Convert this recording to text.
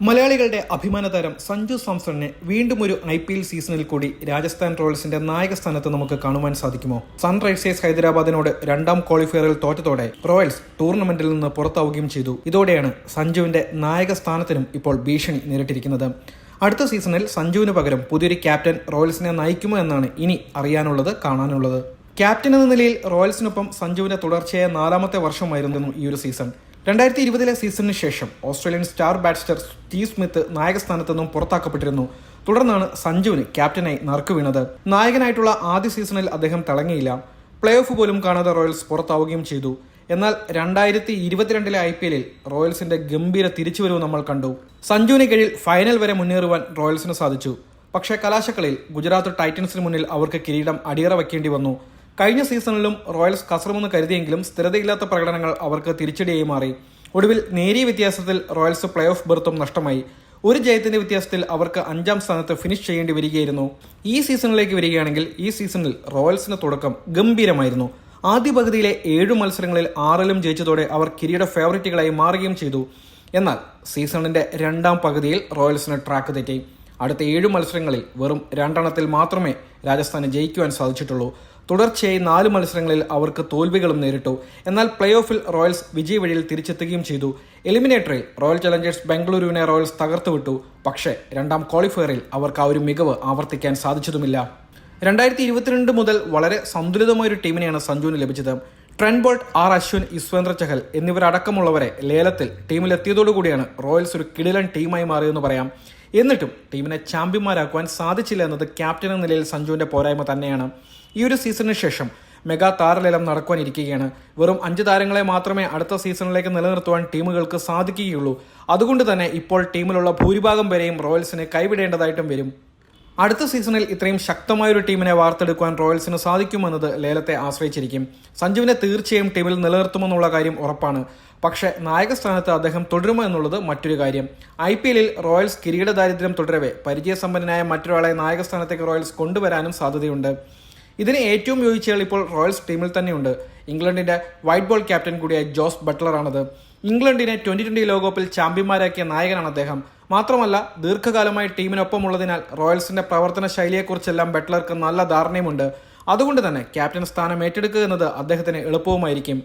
മലയാളികളുടെ അഭിമാന താരം സഞ്ജു സാംസണിനെ വീണ്ടും ഒരു ഐ പി എൽ സീസണിൽ കൂടി രാജസ്ഥാൻ റോയൽസിന്റെ നായക സ്ഥാനത്ത് നമുക്ക് കാണുവാൻ സാധിക്കുമോ? സൺറൈസേഴ്സ് ഹൈദരാബാദിനോട് രണ്ടാം ക്വാളിഫയറിൽ തോറ്റതോടെ റോയൽസ് ടൂർണമെന്റിൽ നിന്ന് പുറത്താവുകയും ചെയ്തു. ഇതോടെയാണ് സഞ്ജുവിന്റെ നായക സ്ഥാനത്തിനും ഇപ്പോൾ ഭീഷണി നേരിട്ടിരിക്കുന്നത്. അടുത്ത സീസണിൽ സഞ്ജുവിന് പകരം പുതിയൊരു ക്യാപ്റ്റൻ റോയൽസിനെ നയിക്കുമോ എന്നാണ് ഇനി അറിയാനുള്ളത് കാണാനുള്ളത്. ക്യാപ്റ്റൻ എന്ന നിലയിൽ റോയൽസിനൊപ്പം സഞ്ജുവിന്റെ തുടർച്ചയായ നാലാമത്തെ വർഷമായിരുന്നു ഈ ഒരു സീസൺ. രണ്ടായിരത്തി ഇരുപതിലെ സീസണിന് ശേഷം Australian star batsman Steve Smith നായകസ്ഥാനത്ത് നിന്നും പുറത്താക്കപ്പെട്ടിരുന്നു. തുടർന്നാണ് സഞ്ജുവിന് ക്യാപ്റ്റനായി നറുക്ക് വീണത്. നായകനായിട്ടുള്ള ആദ്യ സീസണിൽ അദ്ദേഹം തിളങ്ങിയില്ല. പ്ലേ ഓഫ് പോലും കാണാതെ റോയൽസ് പുറത്താവുകയും ചെയ്തു. എന്നാൽ രണ്ടായിരത്തി ഇരുപത്തിരണ്ടിലെ ഐ പി എല്ലിൽ റോയൽസിന്റെ ഗംഭീര തിരിച്ചുവരവ് നമ്മൾ കണ്ടു. സഞ്ജുവിന് കീഴിൽ ഫൈനൽ വരെ മുന്നേറുവാൻ റോയൽസിന് സാധിച്ചു. പക്ഷേ കലാശക്കളിയിൽ ഗുജറാത്ത് ടൈറ്റൻസിന് മുന്നിൽ അവർക്ക് കിരീടം അടിയറ വയ്ക്കേണ്ടി വന്നു. കഴിഞ്ഞ സീസണിലും റോയൽസ് കസറുമെന്ന് കരുതിയെങ്കിലും സ്ഥിരതയില്ലാത്ത പ്രകടനങ്ങൾ അവർക്ക് തിരിച്ചടിയായി മാറി. ഒടുവിൽ നേരിയ വ്യത്യാസത്തിൽ റോയൽസ് പ്ലേ ഓഫ് ബെർത്തും നഷ്ടമായി. ഒരു ജയത്തിന്റെ വ്യത്യാസത്തിൽ അവർക്ക് അഞ്ചാം സ്ഥാനത്ത് ഫിനിഷ് ചെയ്യേണ്ടി വരികയായിരുന്നു. ഈ സീസണിലേക്ക് വരികയാണെങ്കിൽ ഈ സീസണിൽ റോയൽസിന്റെ തുടക്കം ഗംഭീരമായിരുന്നു. ആദ്യ പകുതിയിലെ ഏഴു മത്സരങ്ങളിൽ ആറിലും ജയിച്ചതോടെ അവർ കിരീട ഫേവറേറ്റുകളായി മാറുകയും ചെയ്തു. എന്നാൽ സീസണിന്റെ രണ്ടാം പകുതിയിൽ റോയൽസിന് ട്രാക്ക് തെറ്റി. അടുത്ത ഏഴു മത്സരങ്ങളിൽ വെറും രണ്ടെണ്ണത്തിൽ മാത്രമേ രാജസ്ഥാന് ജയിക്കുവാൻ സാധിച്ചിട്ടുള്ളൂ. തുടർച്ചയായി നാല് മത്സരങ്ങളിൽ അവർക്ക് തോൽവികളും നേരിട്ടു. എന്നാൽ പ്ലേ ഓഫിൽ റോയൽസ് വിജയ വഴിയിൽ തിരിച്ചെത്തുകയും ചെയ്തു. എലിമിനേറ്ററിൽ റോയൽ ചലഞ്ചേഴ്സ് ബംഗളൂരുവിനെ റോയൽസ് തകർത്തുവിട്ടു പക്ഷേ രണ്ടാം ക്വാളിഫയറിൽ അവർക്ക് ആ ഒരു മികവ് ആവർത്തിക്കാൻ സാധിച്ചതുമില്ല. രണ്ടായിരത്തി ഇരുപത്തിരണ്ട് മുതൽ വളരെ സന്തുലിതമായ ഒരു ടീമിനെയാണ് സഞ്ജുവിന് ലഭിച്ചത്. Trent Boult R Ashwin Yuzvendra Chahal എന്നിവരടക്കമുള്ളവരെ ലേലത്തിൽ ടീമിലെത്തിയതോടുകൂടിയാണ് റോയൽസ് ഒരു കിടിലൻ ടീമായി മാറിയെന്ന് പറയാം. എന്നിട്ടും ടീമിനെ ചാമ്പ്യന്മാരാക്കുവാൻ സാധിച്ചില്ല എന്നത് ക്യാപ്റ്റൻ എന്ന നിലയിൽ സഞ്ജുവിന്റെ പോരായ്മ തന്നെയാണ്. ഈ ഒരു സീസണിന് ശേഷം മെഗാ താരലേലം നടക്കുവാനിരിക്കുകയാണ് വെറും അഞ്ച് താരങ്ങളെ മാത്രമേ അടുത്ത സീസണിലേക്ക് നിലനിർത്തുവാൻ ടീമുകൾക്ക് സാധിക്കുകയുള്ളൂ. അതുകൊണ്ട് തന്നെ ഇപ്പോൾ ടീമിലുള്ള ഭൂരിഭാഗം പേരെയും റോയൽസിന് കൈവിടേണ്ടതായിട്ടും വരും. അടുത്ത സീസണിൽ ഇത്രയും ശക്തമായ ഒരു ടീമിനെ വാർത്തെടുക്കുവാൻ റോയൽസിന് സാധിക്കുമെന്നത് ലേലത്തെ ആശ്രയിച്ചിരിക്കും. സഞ്ജുവിനെ തീർച്ചയായും ടീമിൽ നിലനിർത്തുമെന്നുള്ള കാര്യം ഉറപ്പാണ്. പക്ഷേ നായക സ്ഥാനത്ത് അദ്ദേഹം തുടരുമോ എന്നുള്ളത് മറ്റൊരു കാര്യം. ഐ പി എല്ലിൽ റോയൽസ് കിരീട ദാരിദ്ര്യം തുടരവെ പരിചയസമ്പന്നനായ മറ്റൊരാളെ നായക സ്ഥാനത്തേക്ക് റോയൽസ് കൊണ്ടുവരാനും സാധ്യതയുണ്ട്. ഇതിന് ഏറ്റവും യോജിച്ചയാൾ ഇപ്പോൾ റോയൽസ് ടീമിൽ തന്നെയുണ്ട്. ഇംഗ്ലണ്ടിന്റെ വൈറ്റ് ബോൾ ക്യാപ്റ്റൻ കൂടിയായ ജോസ് ബട്ട്ലറാണത്. ഇംഗ്ലണ്ടിനെ ട്വന്റി ട്വന്റി ലോകകപ്പിൽ ചാമ്പ്യന്മാരാക്കിയ നായകനാണ് അദ്ദേഹം. മാത്രമല്ല ദീർഘകാലമായി ടീമിനൊപ്പമുള്ളതിനാൽ റോയൽസിന്റെ പ്രവർത്തന ശൈലിയെക്കുറിച്ചെല്ലാം ബട്ട്ലർക്ക് നല്ല ധാരണയുമുണ്ട്. അതുകൊണ്ട് തന്നെ ക്യാപ്റ്റൻ സ്ഥാനം ഏറ്റെടുക്കുക എന്നത് അദ്ദേഹത്തിന് എളുപ്പവുമായിരിക്കും.